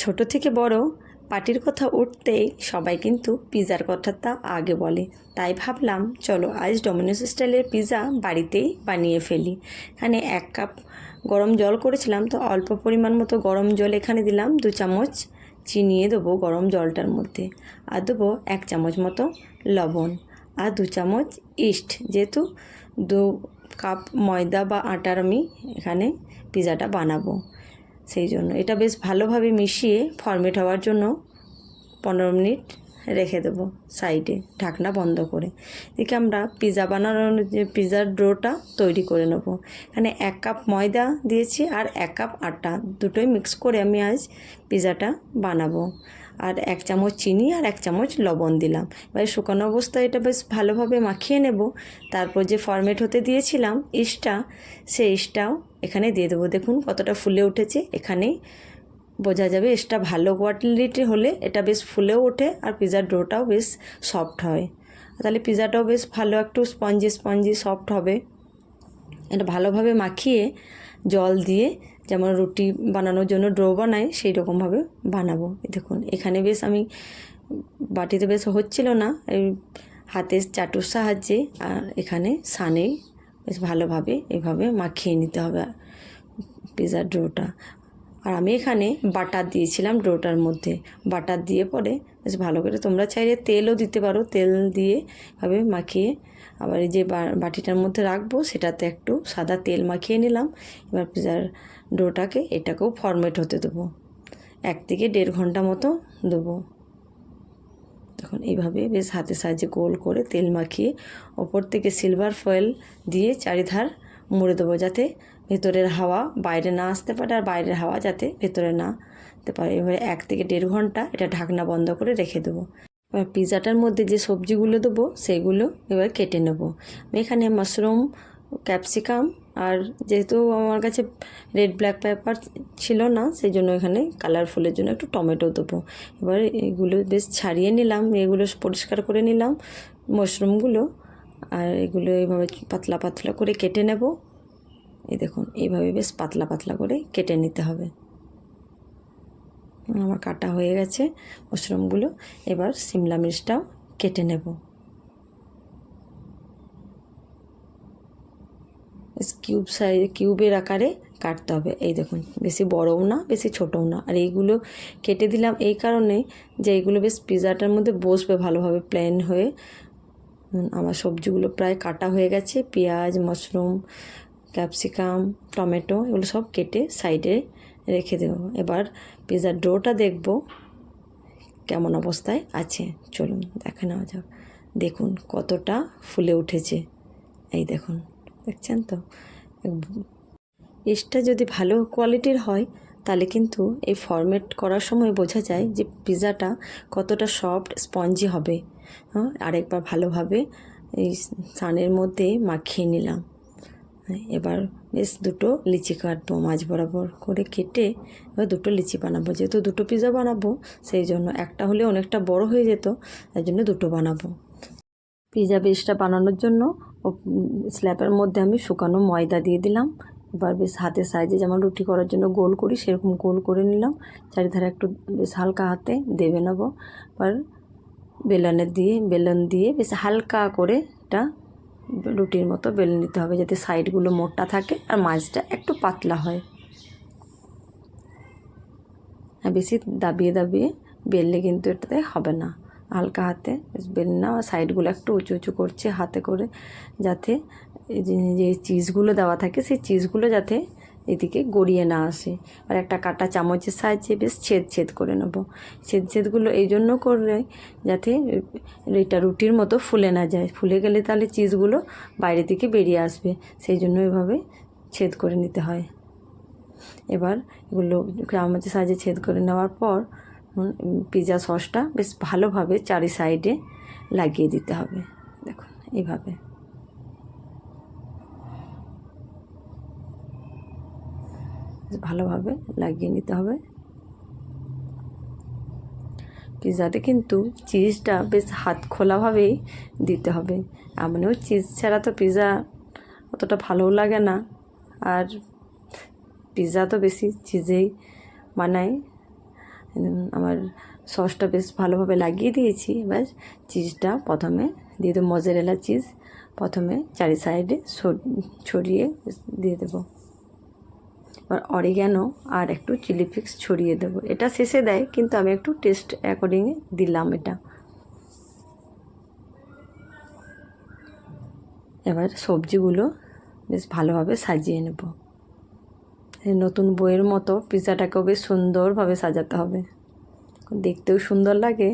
ছোট থেকে বড় পার্টির কথা উঠতেই সবাই কিন্তু পিৎজার কথাটা আগে বলে। তাই ভাবলাম, চলো আজ ডোমিনোস স্টাইলের পিৎজা বাড়িতেই বানিয়ে ফেলি। এখানে এক কাপ গরম জল করেছিলাম, তো অল্প পরিমাণ মতো গরম জল এখানে দিলাম, দু চামচ চিনিয়ে দেবো গরম জলটার মধ্যে। আর দেবো এক চামচ মতো লবণ। আর দু চামচ ইস্ট যেহেতু দু কাপ ময়দা বা আটার আমি এখানে পিৎজাটা বানাবো। সেই জন্য। এটা বেশ ভালোভাবে মিশিয়ে ফরমেট হওয়ার জন্য পনেরো মিনিট রেখে দেবো সাইডে, ঢাকনা বন্ধ করে। এদিকে আমরা পিৎজা বানানোর যে পিৎজার ডোটা তৈরি করে নেব। এখানে এক কাপ ময়দা দিয়েছি আর এক কাপ আটা, দুটোই মিক্স করে আমি আজ পিৎজাটা বানাবো। আর এক চামচ চিনি আর এক চামচ লবণ দিলাম। এবার শুকানো অবস্থায় এটা বেশ ভালোভাবে মাখিয়ে নেব। তারপর যে ফরমেট হতে দিয়েছিলাম ইস্টটা, সেই ইস্টটাও এখানে দিয়ে দেবো। দেখুন কতটা ফুলে উঠেছে। এখানেই বোঝা যাবে এসটা ভালো কোয়ালিটি হলে এটা বেশ ফুলেও ওঠে আর পিৎজার ডোটাও বেশ সফট হয়। তাহলে পিৎজাটাও বেশ ভালো একটু স্পঞ্জি স্পঞ্জি সফট হবে। এটা ভালোভাবে মাখিয়ে জল দিয়ে যেমন রুটি বানানোর জন্য ডো বানাই সেই রকমভাবে বানাবো দেখুন, এখানে বেশ আমি বাটিতে বেশ হচ্ছিল না। হাতের চাটুর সাহায্যে আর এখানে সানে বেশ ভালোভাবে এভাবে মাখিয়ে নিতে হবে পিৎজার ডোটা। আর আমি এখানে বাটার দিয়েছিলাম ডোটার মধ্যে। বাটার দিয়ে পরে বেশ ভালো করে তোমরা চাইলে তেলও দিতে পারো। তেল দিয়ে ভাবে মাখিয়ে আবার এই যে বাটিটার মধ্যে রাখব সেটাতে একটু সাদা তেল মাখিয়ে নিলাম। এবার পিজার ডোটাকে এটাকেও ফরমেট হতে দেবো। এক থেকে দেড় ঘণ্টা মতো দেবো। তখন এইভাবে বেশ হাতে সাহায্যে গোল করে তেল মাখিয়ে ওপর থেকে সিলভার ফয়েল দিয়ে চারিধার মুড়ে দেবো যাতে ভেতরের হাওয়া বাইরে না আসতে পারে আর বাইরের হাওয়া যাতে ভেতরে না আসতে পারে। এবারে এক থেকে দেড় ঘণ্টা এটা ঢাকনা বন্ধ করে রেখে দেবো। এবার পিৎজাটার মধ্যে যে সবজিগুলো দেবো সেগুলো এবার কেটে নেব। এখানে মাশরুম, ক্যাপসিকাম আর যেহেতু আমার কাছে রেড ব্ল্যাক পেপার ছিল না সেই জন্য এখানে কালারফুলের জন্য একটু টমেটো দেবো। এবার এগুলো বেশ ছাড়িয়ে নিলাম, এগুলো পরিষ্কার করে নিলাম মাশরুমগুলো আর এগুলো এইভাবে পাতলা পাতলা করে কেটে নেব। এই দেখুন, এইভাবে বেশ পাতলা পাতলা করে কেটে নিতে হবে। আমার কাটা হয়ে গেছে মাশরুমগুলো এবার সিমলা মির্চটাও কেটে নেব। কিউব সাইজ কিউবের আকারে কাটতে হবে। এই দেখুন, বেশি বড়ও না, বেশি ছোটও না। আর এইগুলো কেটে দিলাম এই কারণে যে এইগুলো বেশ পিৎজাটার মধ্যে বসবে ভালোভাবে প্লেন হয়ে। আমার সবজিগুলো প্রায় কাটা হয়ে গেছে। পেঁয়াজ, মাশরুম, ক্যাপসিকাম, টমেটো, এগুলো সব কেটে সাইডে রেখে দেবো। এবার পিৎজার ডোটা দেখব কেমন অবস্থায় আছে। চলুন, দেখে নেওয়া যাক। দেখুন কতটা ফুলে উঠেছে। এই দেখুন, দেখছেন তো? ইস্টটা যদি ভালো কোয়ালিটির হয়, তাহলে কিন্তু এই ফরমেট করার সময় বোঝা যায় যে পিৎজাটা কতটা সফট স্পঞ্জি হবে। হ্যাঁ আরেকবার ভালোভাবে এই সানের মধ্যে মাখিয়ে নিলাম। এবার বেশ দুটো লিচি কাটবো মাছ বরাবর করে কেটে এবার দুটো লিচি বানাবো। যেহেতু দুটো পিৎজা বানাবো, সেই জন্য একটা হলে অনেকটা বড় হয়ে যেত, তাই জন্য দুটো বানাবো। পিৎজা বেসটা বানানোর জন্য স্ল্যাবের মধ্যে আমি শুকানো ময়দা দিয়ে দিলাম। এবার বেশ হাতের সাইজে যেমন রুটি করার জন্য গোল করি, সেরকম গোল করে নিলাম। চারিধারে একটু বেশ হালকা হাতে দেবে নেব। এবার বেলনে দিয়ে, বেলন দিয়ে বেশ হালকা করে এটা রুটির মতো বেলে নিতে হবে যাতে সাইডগুলো মোটা থাকে আর মাছটা একটু পাতলা হয়। আর বেশি দাবিয়ে দাবিয়ে বেললে কিন্তু এটাতে হবে না। হালকা হাতে বেশ বেলে নাও সাইডগুলো একটু উঁচু উঁচু করছে হাতে করে যাতে যে চিজগুলো দেওয়া থাকে সেই চিজগুলো যাতে এদিকে গড়িয়ে না আসে। আর একটা কাটা চামচের সাহায্যে বেশ ছেদ ছেদ করে নেব। ছেদ ছেদগুলো এই জন্য করলে যাতে এটা রুটির মতো ফুলে না যায়। ফুলে গেলে তাহলে চিজগুলো বাইরে থেকে বেরিয়ে আসবে। সেই জন্য এভাবে ছেদ করে নিতে হয়। এবার এগুলো চামচের সাহায্যে ছেদ করে নেওয়ার পর উম, পিৎজা সসটা বেশ ভালোভাবে চারি সাইডে লাগিয়ে দিতে হবে। দেখুন এইভাবে। ভালোভাবে লাগিয়ে নিতে হবে। পিৎজাতে কিন্তু চিজটা বেশ হাত খোলাভাবেই দিতে হবে। এমনও চিজ ছাড়া তো পিৎজা অতটা ভালোও লাগে না। আর পিৎজা তো বেশি চিজেই উম, আমার সসটা বেশ ভালোভাবে লাগিয়ে দিয়েছি। এবার চিজটা প্রথমে দিয়ে দেবো মজারেলা চিজ প্রথমে চারি সাইডে ছড়িয়ে দিয়ে দেবো। এবার অরিগ্যানো আর একটু চিলি ফ্লেক্স ছড়িয়ে দেবো। এটা শেষে দেয়, কিন্তু আমি একটু টেস্ট অ্যাকর্ডিংয়ে দিলাম এটা। এবার সবজিগুলো বেশ ভালোভাবে সাজিয়ে নেব। নতুন বইয়ের মতো পিৎজাটাকেও বেশ সুন্দরভাবে সাজাতে হবে। দেখতেও সুন্দর লাগে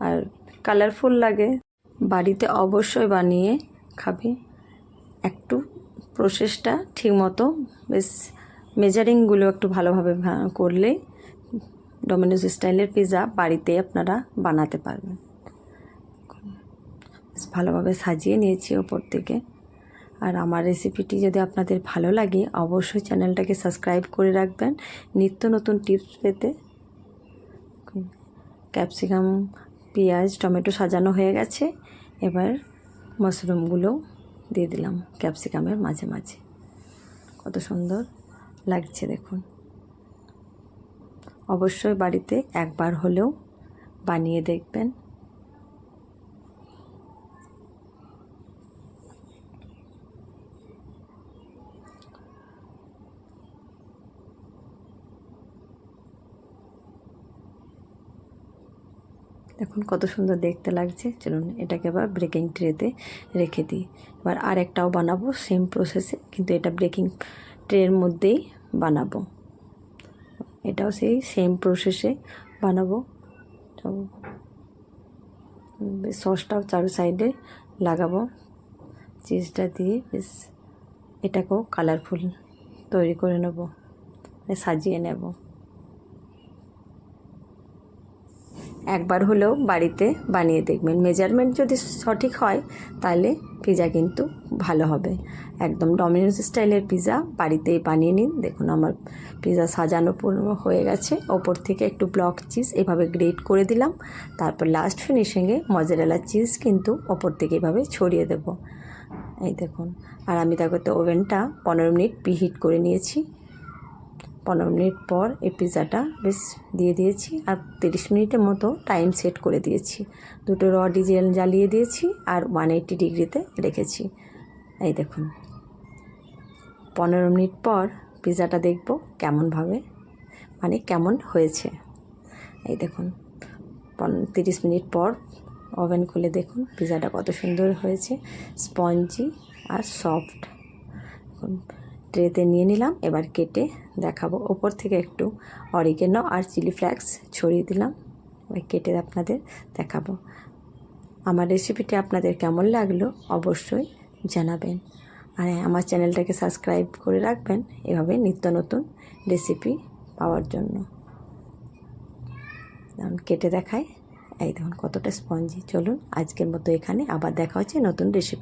আর কালারফুল লাগে। বাড়িতে অবশ্যই বানিয়ে খাবে। একটু প্রসেসটা ঠিকমতো বেশ মেজারিংগুলো একটু ভালোভাবে করলেই ডোমিনোজ স্টাইলের পিজা বাড়িতে আপনারা বানাতে পারবেন। ভালোভাবে সাজিয়ে নিয়েছি ওপর থেকে। আর আমার রেসিপিটি যদি আপনাদের ভালো লাগে, অবশ্যই চ্যানেলটাকে সাবস্ক্রাইব করে রাখবেন। নিত্য নতুন টিপস পেতে ক্যাপসিকাম পেঁয়াজ, টমেটো সাজানো হয়ে গেছে। এবার মাশরুমগুলো দিয়ে দিলাম ক্যাপসিকামের মাঝে মাঝে। কত সুন্দর লাগছে দেখুন। অবশ্যই বাড়িতে একবার হলেও বানিয়ে দেখবেন। দেখুন কত সুন্দর দেখতে লাগছে। চলুন এটাকে এবার ব্রেকিং ট্রেতে রেখে দিই। এবার আর একটাও বানাবো সেম প্রসেসে কিন্তু এটা ব্রেকিং ট্রের মধ্যেই বানাবো। এটাও সেই সেম প্রসেসে বানাবো। সসটাও চারু সাইডে লাগাবো। চিজটা দিয়ে বেশ এটাকেও কালারফুল তৈরি করে নেব সাজিয়ে নেব। একবার হলেও বাড়িতে বানিয়ে দেখবেন। মেজারমেন্ট যদি সঠিক হয়, তাহলে পিৎজা কিন্তু ভালো হবে। একদম ডমিনোস স্টাইলের পিৎজা বাড়িতেই বানিয়ে নিন। দেখুন আমার পিৎজা সাজানো পূর্ণ হয়ে গেছে। ওপর থেকে একটু ব্লক চিজ এভাবে গ্রেট করে দিলাম। তারপর লাস্ট ফিনিশিংয়ে মজারেলা চিজ কিন্তু ওপর থেকে এভাবে ছড়িয়ে দেব। এই দেখুন। আর আমি তাকে তো ওভেনটা পনেরো মিনিট প্রিহিট করে নিয়েছি। পনেরো মিনিট পর এই পিৎজাটা বেশ দিয়ে দিয়েছি আর তিরিশ মিনিটের মতো টাইম সেট করে দিয়েছি। দুটো র ডিজেল জ্বালিয়ে দিয়েছি আর ওয়ান এইট্টি ডিগ্রিতে রেখেছি। এই দেখুন। পনেরো মিনিট পর পিৎজাটা দেখব কেমনভাবে মানে কেমন হয়েছে। এই দেখুন। তিরিশ মিনিট পর ওভেন খুলে দেখুন পিৎজাটা কত সুন্দর হয়েছে স্পঞ্জি আর সফট ট্রেতে নিয়ে নিলাম এবার কেটে দেখাবো। ওপর থেকে একটু অরিগেনো আর চিলি ফ্লেক্স ছড়িয়ে দিলাম এবার কেটে আপনাদের দেখাবো। আমার রেসিপিটি আপনাদের কেমন লাগল অবশ্যই জানাবেন। আর হ্যাঁ, আমার চ্যানেলটাকে সাবস্ক্রাইব করে রাখবেন এভাবে নিত্য নতুন রেসিপি পাওয়ার জন্য। কেটে দেখায় এই দেখুন কতটা স্পঞ্জি। চলুন আজকের মতো এখানে আবার দেখা হচ্ছে নতুন রেসিপি।